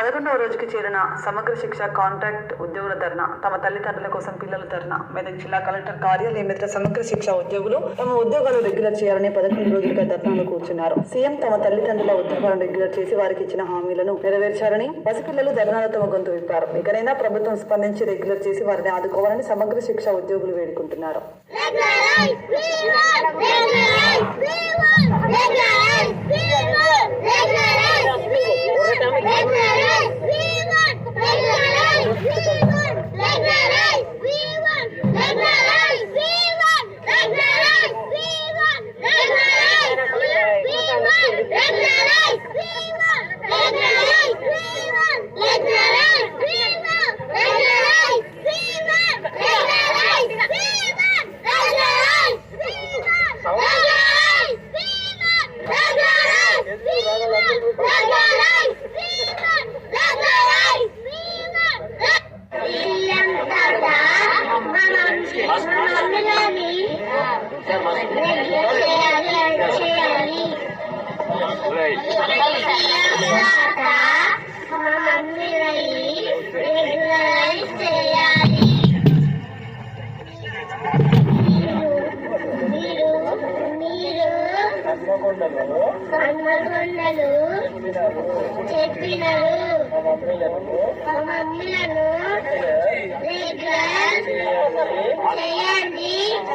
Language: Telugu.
పదకొండవ రోజుకి చేరిన సమగ్ర శిక్ష కాంట్రాక్ట్ ఉద్యోగుల ధర్నా తమ తల్లిదండ్రుల కోసం పిల్లల ధర్నా మెదక్ జిల్లా కలెక్టర్ కార్యాలయం ఎదుట సమగ్ర శిక్ష ఉద్యోగులు తమ ఉద్యోగాలు రెగ్యులర్ చేయాలని పదకొండు రోజులుగా ధర్నాలు కూర్చున్నారు. సీఎం తమ తల్లిదండ్రుల ఉద్యోగాలను రెగ్యులర్ చేసి వారికి ఇచ్చిన హామీలను నెరవేర్చారని పసిపిల్లలు ధర్నాలు తమ గొంతు విప్పారు. ఇకనైనా ప్రభుత్వం స్పందించి రెగ్యులర్ చేసి వారిని ఆదుకోవాలని సమగ్ర శిక్ష ఉద్యోగులు వేడుకుంటున్నారు. హన్మకొండలు చెప్పినరు. మమ్మీలను రెగ్యులర్ చేయండి